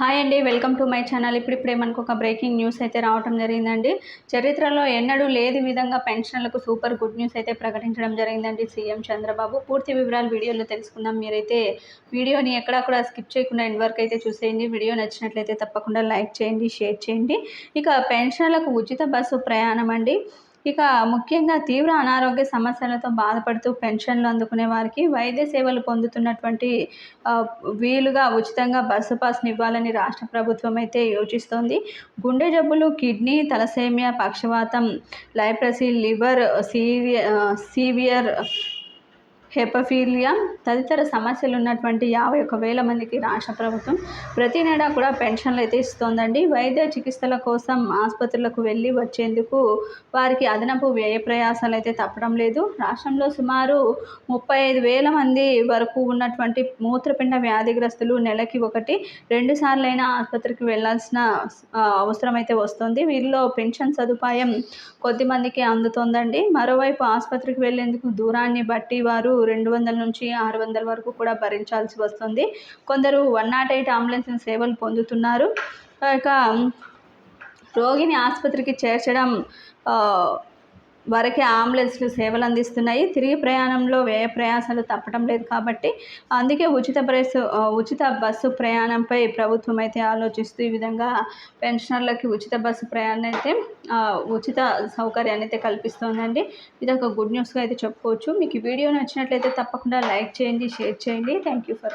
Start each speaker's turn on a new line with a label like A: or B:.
A: Hi అండి welcome to my channel. ఇప్పుడిప్పుడే మనకు ఒక బ్రేకింగ్ న్యూస్ అయితే రావడం జరిగిందండి. చరిత్రలో ఎన్నడూ లేని విధంగా పెన్షన్లకు సూపర్ గుడ్ న్యూస్ అయితే ప్రకటించడం జరిగిందండి సీఎం చంద్రబాబు. పూర్తి వివరాలు వీడియోలో తెలుసుకుందాం. మీరైతే వీడియోని ఎక్కడా కూడా స్కిప్ చేయకుండా ఎండ్ వరకు అయితే చూసేయండి. వీడియో నచ్చినట్లయితే తప్పకుండా లైక్ చేయండి షేర్ చేయండి. ఇక పెన్షన్లకు ఉచిత బస్సు ప్రయాణం అండి. ఇక ముఖ్యంగా తీవ్ర అనారోగ్య సమస్యలతో బాధపడుతూ పెన్షన్లు అందుకునే వారికి వైద్య సేవలు పొందుతున్నటువంటి వీలుగా ఉచితంగా బస్సు పాస్ని ఇవ్వాలని రాష్ట్ర ప్రభుత్వం అయితే యోచిస్తోంది. గుండె జబ్బులు కిడ్నీ తలసేమియా పక్షవాతం leprosy liver severe severe haemophilia తదితర సమస్యలు ఉన్నటువంటి యాభై ఒక వేల మందికి రాష్ట్ర ప్రభుత్వం ప్రతి నెల కూడా పెన్షన్లు అయితే ఇస్తోందండి. వైద్య చికిత్సల కోసం ఆసుపత్రులకు వెళ్ళి వచ్చేందుకు వారికి అదనపు వ్యయ ప్రయాసాలు అయితే తప్పడం లేదు. రాష్ట్రంలో సుమారు ముప్పై ఐదు వేల మంది వరకు ఉన్నటువంటి మూత్రపిండ వ్యాధిగ్రస్తులు నెలకి ఒకటి రెండు సార్లైనా ఆసుపత్రికి వెళ్ళాల్సిన అవసరం అయితే వస్తుంది. వీరిలో పెన్షన్ సదుపాయం కొద్ది మందికి అందుతోందండి. మరోవైపు ఆసుపత్రికి వెళ్ళేందుకు దూరాన్ని బట్టి వారు రెండు వందల నుంచి ఆరు వందల వరకు కూడా భరించాల్సి వస్తుంది. కొందరు వన్ నాట్ ఎయిట్ అంబులెన్స్ సేవలు పొందుతున్నారు. ఇక రోగిని ఆసుపత్రికి చేర్చడం వరకే అంబులెన్స్లు సేవలు అందిస్తున్నాయి. తిరిగి ప్రయాణంలో వ్యయ ప్రయాసాలు తప్పడం లేదు కాబట్టి అందుకే ఉచిత బస్సు ఉచిత బస్సు ప్రయాణంపై ప్రభుత్వం అయితే ఆలోచిస్తూ ఈ విధంగా పెన్షనర్లకి ఉచిత బస్సు ప్రయాణం అయితే ఉచిత సౌకర్యాన్ని అయితే కల్పిస్తోందండి. ఇది ఒక గుడ్ న్యూస్గా అయితే చెప్పుకోవచ్చు. మీకు వీడియో నచ్చినట్లయితే తప్పకుండా లైక్ చేయండి షేర్ చేయండి. Thank you for